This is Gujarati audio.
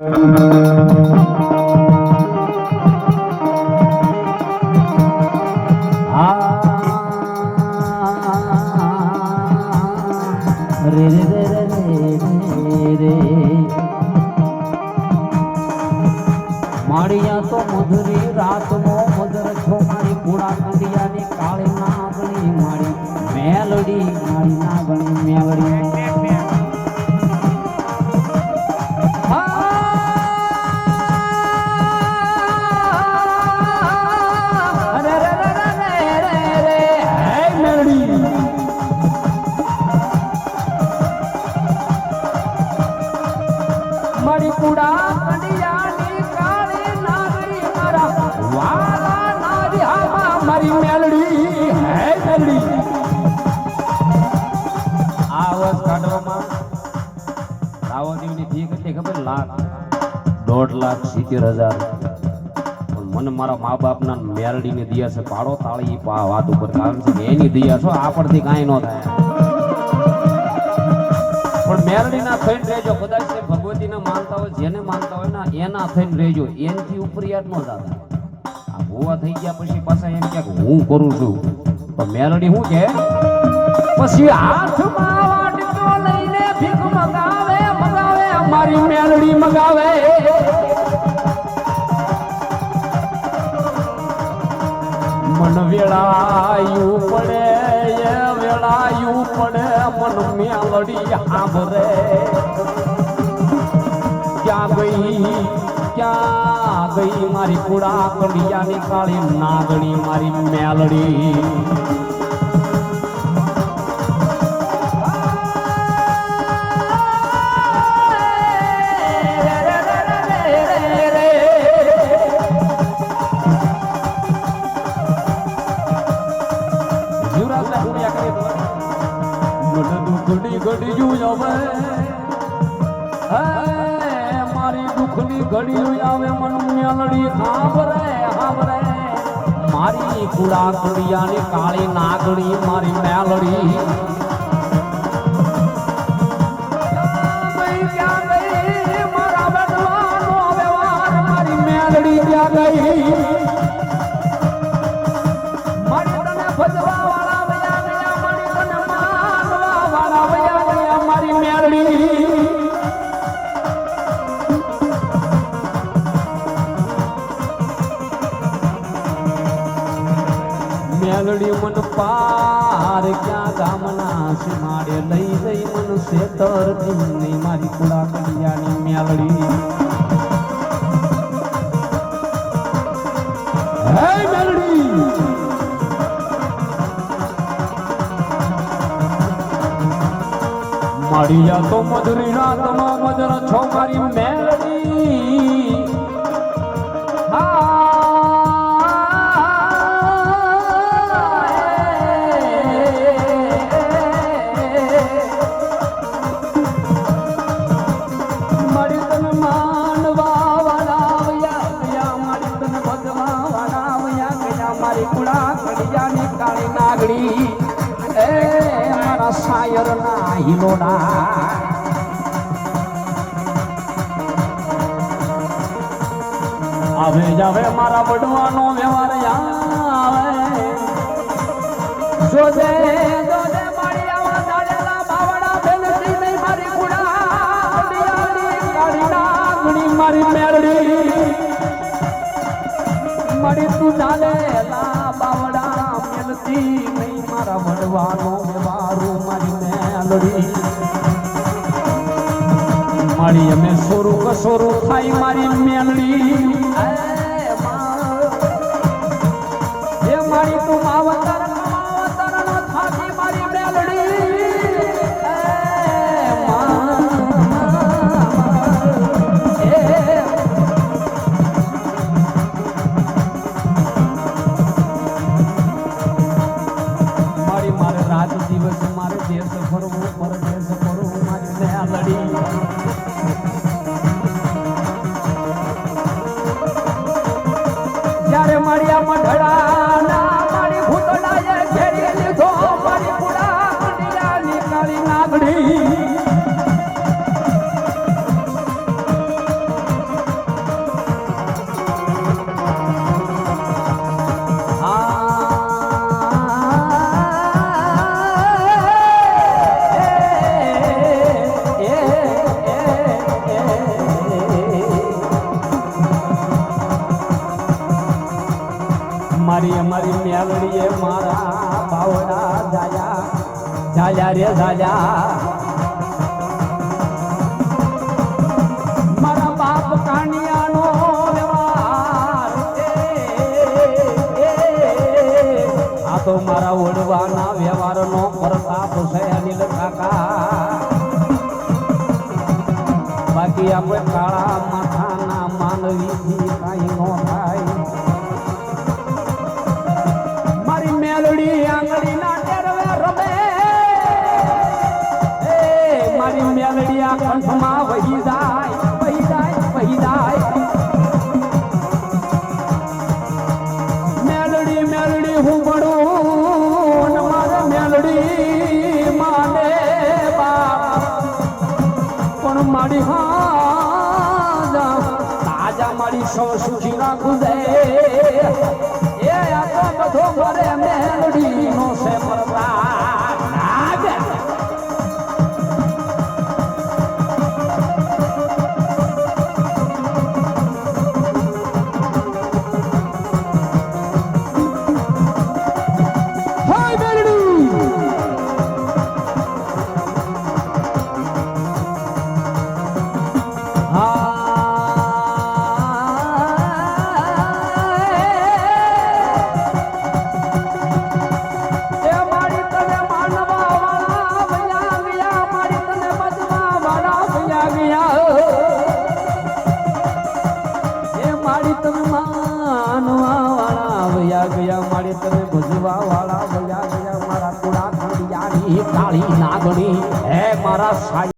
આ દોઢ લાખ સિત્તેર હજાર. મને મારા મા બાપના મેલડીની દિયા છે. પાડો તાળી વાત ઉપર એની દિયા છો આપણથી કાંઈ ન થાય. પણ મેરડીના થઈને રહેજો, કદાચ તે ભગવતીને માનતા હોય, જેને માનતા હોય ને, એના થઈને રહેજો. એનથી ઉપર યાદ ન દાદા આ ભૂવા થઈ ગયા પછી પાછા એમ કે હું કરું છું? તો મેલડી શું કે પછી હાથમાં વાટકો લઈને ભીખ મગાવે મગાવે અમારી મેલડી મગાવે. મન વેળાયું પડે, એ વેળાયું પડે, મન મેલડી આંભરે ક્યાં ગઈ? ક્યાં ગઈ મારી કુડા કડિયાની કાળી નાગણી મારી મેલડી? દુઃખની ઘડીયું આવે મન મેલડી હાંભરે હાંભરે. મારી કુડા કુડિયાની કાળી નાગડી મારી મેલડી. પાર ક્યાં ગામના સીમાડે લઈ જઈ મન શેતરની મારી કુડા કડિયાની મેલડી હે મેલડી મળ્યા તો મધુરી રાતનો મધુર છો મારી મેલડી શાયર ના હિલોડા આવે જાવે મારા બડવાનો વ્યવહાર આવે જોજે જોજે મારી આવા મળી તું ચાલેલા બાવડા મેલતી નહીં મારા વડવાનો વ્યવહારો મારી મેલડી. મારી અમે સોરું કસોરું થાય મારી. મેલડી એ મારી તું માવતર મેલડીએ મારા ભાવડા જાયા જાયા રે જાયા આ તો મારા ઓળવાના વ્યવહારનો પ્રતાપ છે અનિલ કાકા. બાકી આપણે કાળા માથાના માનવીથી કાંઈ નો થાય. કંઠમાં વહી જાય વહી જાય વહી જાય મેલડી મેલડી હું ને મારે મેલડી માને પણ મારી હા તાજા મારી સૌ સુખી રાખું દે. કાળી નાગણી હે મારા સાઈ